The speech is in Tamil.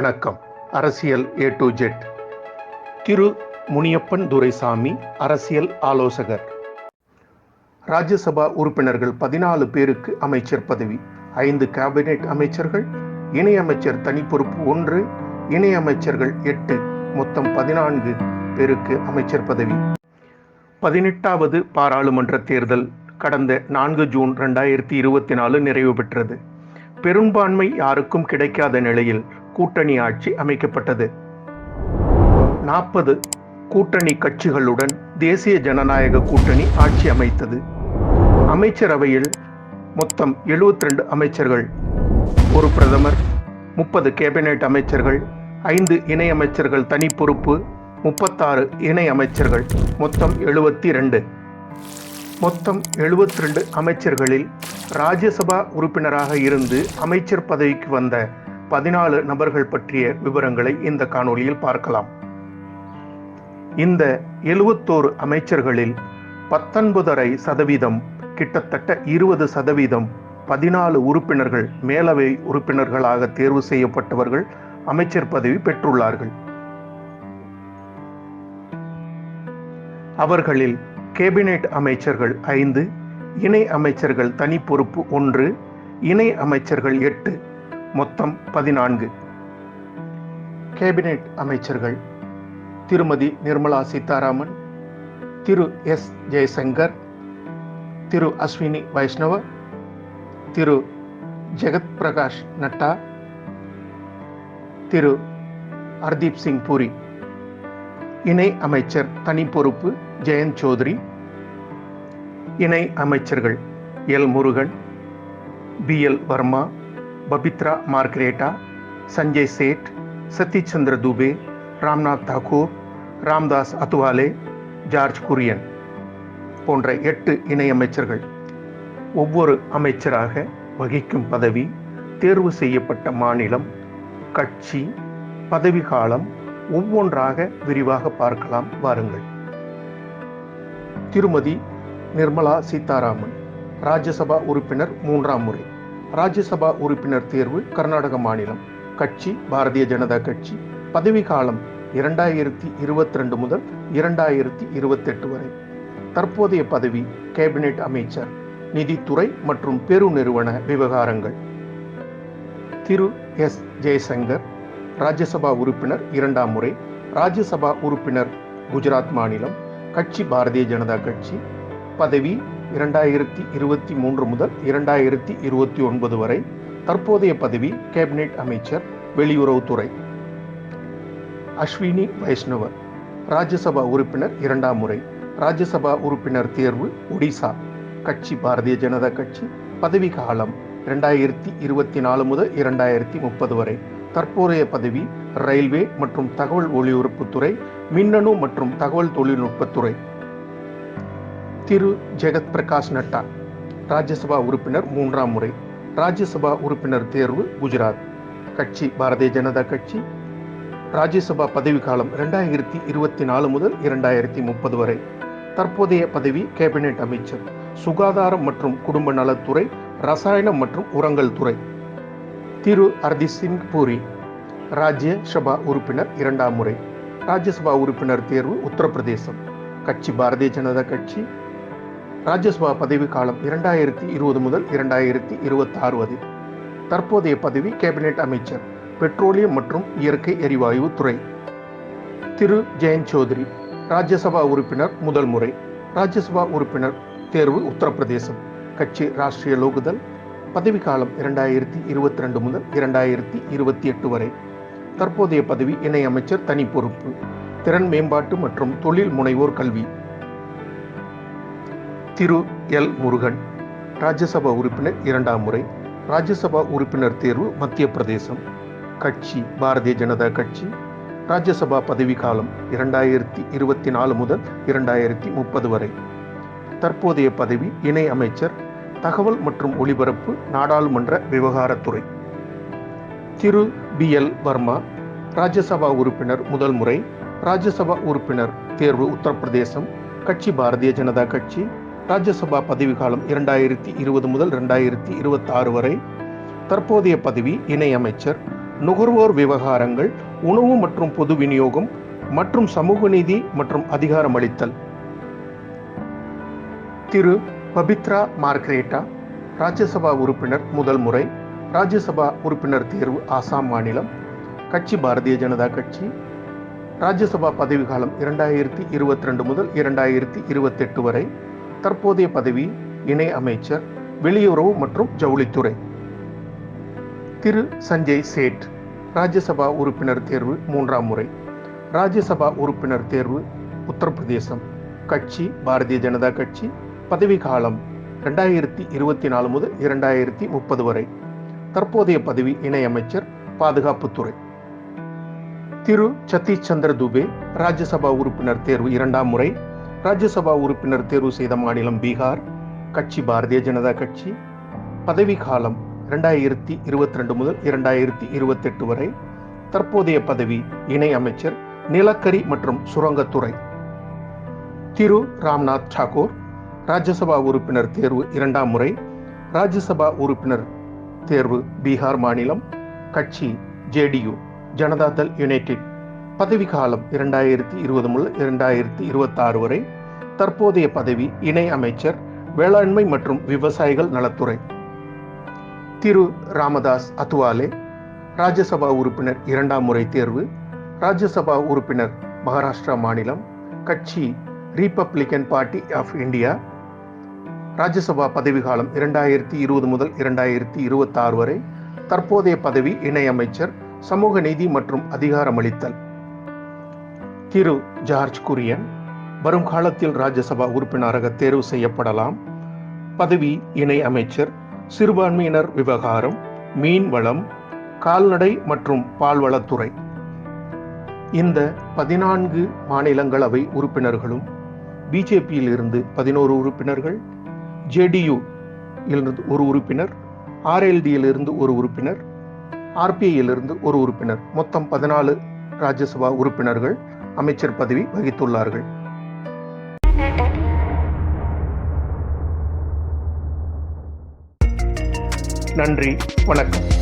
வணக்கம். அரசியல் ஏ டு ஜெட் திரு. முனியப்பன் துரைசாமி அரசியல் ஆலோசகர். ராஜ்யசபா உறுப்பினர்கள் பதினாலு பேருக்கு அமைச்சர் பதவி. ஐந்து கேபினெட் அமைச்சர்கள் இணையமைச்சர் தனி பொறுப்பு ஒன்று இணையமைச்சர்கள் எட்டு மொத்தம் பதினான்கு பேருக்கு அமைச்சர் பதவி. பதினெட்டாவது பாராளுமன்ற தேர்தல் கடந்த நான்கு ஜூன் ரெண்டாயிரத்தி இருபத்தி நாலு நிறைவு பெற்றது. பெரும்பான்மை யாருக்கும் கிடைக்காத நிலையில் கூட்டணி ஆட்சி அமைக்கப்பட்டது. நாற்பது கூட்டணி கட்சிகளுடன் தேசிய ஜனநாயக கூட்டணி ஆட்சி அமைத்தது. அமைச்சரவையில் மொத்தம் 72 அமைச்சர்கள் ஒரு பிரதமர் முப்பது கேபினெட் அமைச்சர்கள் ஐந்து இணை அமைச்சர்கள் தனி பொறுப்பு முப்பத்தாறு இணை அமைச்சர்கள் மொத்தம் எழுபத்தி ரெண்டு மொத்தம் 72 அமைச்சர்களில் ராஜ்யசபா உறுப்பினராக இருந்து அமைச்சர் பதவிக்கு வந்த பதினாலு நபர்கள் பற்றிய விவரங்களை இந்த காணொளியில் பார்க்கலாம். இந்த எழுபத்தோரு அமைச்சர்களில் பத்தொன்பதரை சதவீதம் கிட்டத்தட்ட இருபது சதவீதம் பதினாலு உறுப்பினர்கள் மேலவை உறுப்பினர்களாக தேர்வு செய்யப்பட்டவர்கள் அமைச்சர் பதவி பெற்றுள்ளார்கள். அவர்களில் கேபினெட் அமைச்சர்கள் ஐந்து இணை அமைச்சர்கள் தனி பொறுப்பு ஒன்று இணை அமைச்சர்கள் எட்டு மொத்தம் பதினான்கு. கேபினெட் அமைச்சர்கள் திருமதி நிர்மலா சீதாராமன் திரு எஸ் ஜெயசங்கர் திரு அஸ்வினி வைஷ்ணவ திரு ஜெகத் பிரகாஷ் நட்டா திரு ஹர்தீப் சிங் பூரி. இணை அமைச்சர் தனி பொறுப்பு ஜெயந்த் சௌத்ரி இணை அமைச்சர்கள் L Murugan B L Verma Pabitra Margherita Sanjay Seth Satish Chandra Dubey Ramnath Thakur Ramdas Athawale George Kurian போன்ற எட்டு இணையமைச்சர்கள் ஒவ்வொரு அமைச்சராக வகிக்கும் பதவி தேர்வு செய்யப்பட்ட மாநிலம் கட்சி பதவி காலம் ஒவ்வொன்றாக விரிவாக பார்க்கலாம் வாருங்கள். திருமதி நிர்மலா சீதாராமன் ராஜ்யசபா உறுப்பினர் மூன்றாம் முறை. ராஜ்யசபா உறுப்பினர் தேர்வு கர்நாடக மாநிலம். கட்சி பாரதிய ஜனதா கட்சி. பதவி காலம் இரண்டாயிரத்தி இருபத்தி ரெண்டு முதல் இரண்டாயிரத்தி இருபத்தெட்டு வரை. தற்போதைய பதவி கேபினெட் அமைச்சர் நிதித்துறை மற்றும் பெருநிறுவன விவகாரங்கள். திரு எஸ் ஜெயசங்கர் ராஜ்யசபா உறுப்பினர் இரண்டாம் முறை. ராஜ்யசபா உறுப்பினர் குஜராத் மாநிலம். கட்சி பாரதிய ஜனதா கட்சி. பதவி இரண்டாயிரத்தி இருபத்தி மூன்று முதல் இரண்டாயிரத்தி இருபத்தி ஒன்பது வரை தற்போதைய பதவி கேபினெட் அமைச்சர் வெளியுறவுத்துறை. அஸ்வினி வைஷ்ணவர் ராஜ்யசபா உறுப்பினர் இரண்டாம் முறை. ராஜ்யசபா உறுப்பினர் தேர்வு ஒடிசா. கட்சி பாரதிய ஜனதா கட்சி. பதவி காலம் இரண்டாயிரத்தி இருபத்தி நாலு முதல் இரண்டாயிரத்தி முப்பது வரை. தற்போதைய பதவி ரயில்வே மற்றும் தகவல் ஒலிபரப்புத்துறை மின்னணு மற்றும் தகவல் தொழில்நுட்பத்துறை. திரு ஜெகத் பிரகாஷ் நட்டா ராஜ்யசபா உறுப்பினர் மூன்றாம் முறை ராஜ்யசபா உறுப்பினர் தேர்வு குஜராத் கட்சி பாரதிய ஜனதா கட்சி ராஜ்யசபா பதவி காலம் இரண்டாயிரத்தி இருபத்தி நாலு முதல் இரண்டாயிரத்தி முப்பது வரை. தற்போதைய பதவி கேபினெட் அமைச்சர் சுகாதாரம் மற்றும் குடும்ப நலத்துறை ரசாயனம் மற்றும் உரங்கள் துறை. திரு ஹர்தீப் சிங் பூரி ராஜ்ய சபா உறுப்பினர் இரண்டாம் முறை ராஜ்யசபா உறுப்பினர் தேர்வு உத்தரப்பிரதேசம் கட்சி பாரதிய ஜனதா கட்சி ராஜ்யசபா பதவி காலம் இரண்டாயிரத்தி இருபது முதல் இரண்டாயிரத்தி இருபத்தாறு வரை. தற்போதைய பதவி கேபினெட் அமைச்சர் பெட்ரோலியம் மற்றும் இயற்கை எரிவாயு துறை. திரு. ஜெயந்த் சௌத்ரி ராஜ்யசபா உறுப்பினர் முதல் முறை. ராஜ்யசபா உறுப்பினர் தேர்வு உத்தரப்பிரதேசம். கட்சி ராஷ்டிரிய லோகுதல் பதவி காலம் இரண்டாயிரத்தி இருபத்தி ரெண்டு முதல் இரண்டாயிரத்தி இருபத்தி எட்டு வரை. தற்போதைய பதவி இணை அமைச்சர் தனி பொறுப்பு. திறன் மேம்பாட்டு மற்றும் தொழில் முனைவோர் கல்வி. திரு எல் முருகன் ராஜ்யசபா உறுப்பினர் இரண்டாம் முறை ராஜ்யசபா உறுப்பினர் தேர்வு மத்திய பிரதேசம் கட்சி பாரதிய ஜனதா கட்சி ராஜ்யசபா பதவி காலம் இரண்டாயிரத்தி இருபத்தி நாலு முதல் இரண்டாயிரத்தி முப்பது வரை. தற்போதைய பதவி இணை அமைச்சர் தகவல் மற்றும் ஒலிபரப்பு நாடாளுமன்ற விவகாரத்துறை. திரு பி எல் வர்மா ராஜ்யசபா உறுப்பினர் முதல் முறை ராஜ்யசபா உறுப்பினர் தேர்வு உத்தரப்பிரதேசம் கட்சி பாரதிய ஜனதா கட்சி ராஜ்யசபா பதவி காலம் இரண்டாயிரத்தி இருபது முதல் இரண்டாயிரத்தி இருபத்தி ஆறு வரை தற்போதைய பதவி இணை அமைச்சர் நுகர்வோர் விவகாரங்கள் உணவு மற்றும் பொது விநியோகம் மற்றும் சமூக நீதி மற்றும் அதிகாரமளித்தல். திரு. பபித்ரா மார்க்ரேட்டா ராஜ்யசபா உறுப்பினர் முதல் முறை ராஜ்யசபா உறுப்பினர் தேர்வு ஆசாம் மாநிலம் கட்சி பாரதிய ஜனதா கட்சி. ராஜ்யசபா பதவிக்காலம் இரண்டாயிரத்தி இருபத்தி ரெண்டு முதல் இரண்டாயிரத்தி இருபத்தெட்டு வரை தற்போதைய பதவி இணை அமைச்சர் வெளியுறவு மற்றும் ஜவுளித்துறை. திரு. சஞ்சய் சேட் ராஜ்யசபா உறுப்பினர் தேர்வு மூன்றாம் முறை. ராஜ்யசபா உறுப்பினர் தேர்வு உத்தரப்பிரதேசம். கட்சி பாரதிய ஜனதா கட்சி பதவி காலம் ரெண்டாயிரத்தி இருபத்தி நாலு முதல் இரண்டாயிரத்தி முப்பது வரை. தற்போதைய பதவி இணையமைச்சர் பாதுகாப்புத்துறை. திரு. சதீஷ் சந்திர துபே ராஜ்யசபா உறுப்பினர் தேர்வு இரண்டாம் முறை. ராஜ்யசபா உறுப்பினர் தேர்வு செய்த மாநிலம் பீகார் கட்சி பாரதிய ஜனதா கட்சி. பதவி காலம் இரண்டாயிரத்தி இருபத்தி ரெண்டு முதல் இரண்டாயிரத்தி இருபத்தெட்டு வரை தற்போதைய பதவி இணை அமைச்சர் நிலக்கரி மற்றும் சுரங்கத்துறை. திரு. ராம்நாத் டாகூர் ராஜ்யசபா உறுப்பினர் தேர்வு இரண்டாம் முறை ராஜ்யசபா உறுப்பினர் தேர்வு பீகார் மாநிலம் கட்சி ஜேடியு ஜனதாதள் யுனைடெட் பதவிக்காலம் இரண்டாயிரத்தி இருபது முதல் இரண்டாயிரத்தி இருபத்தாறு வரை தற்போதைய பதவி இணை அமைச்சர் வேளாண்மை மற்றும் விவசாயிகள் நலத்துறை. திரு. ராமதாஸ் அத்துவாலே ராஜ்யசபா உறுப்பினர் இரண்டாம் முறை தேர்வு ராஜ்யசபா உறுப்பினர் மகாராஷ்டிரா மாநிலம் கட்சி republican party of India Rajya Sabha பதவிகாலம் இரண்டாயிரத்தி இருபது முதல் இரண்டாயிரத்தி இருபத்தாறு வரை தற்போதைய பதவி இணையமைச்சர் சமூக நீதி மற்றும் அதிகாரமளித்தல் திரு ஜார்ஜ் குரியன் வரும் காலத்தில் ராஜ்யசபா உறுப்பினராக தேர்வு செய்யப்படலாம். பதவி இணை அமைச்சர் சிறுபான்மையினர் விவகாரம் மீன் வளம் கால்நடை மற்றும் பால்வளத்துறை. இந்த பதினான்கு மாநிலங்களவை உறுப்பினர்களும் பிஜேபியில் இருந்து பதினோரு உறுப்பினர்கள் ஜேடியு இருந்து ஒரு உறுப்பினர் ஆர்எல்டியிலிருந்து ஒரு உறுப்பினர் ஆர்பிஐயிலிருந்து ஒரு உறுப்பினர். மொத்தம் பதினாலு ராஜ்யசபா உறுப்பினர்கள். அமைச்சர் பதவி வகித்துள்ளார்கள். நன்றி வணக்கம்.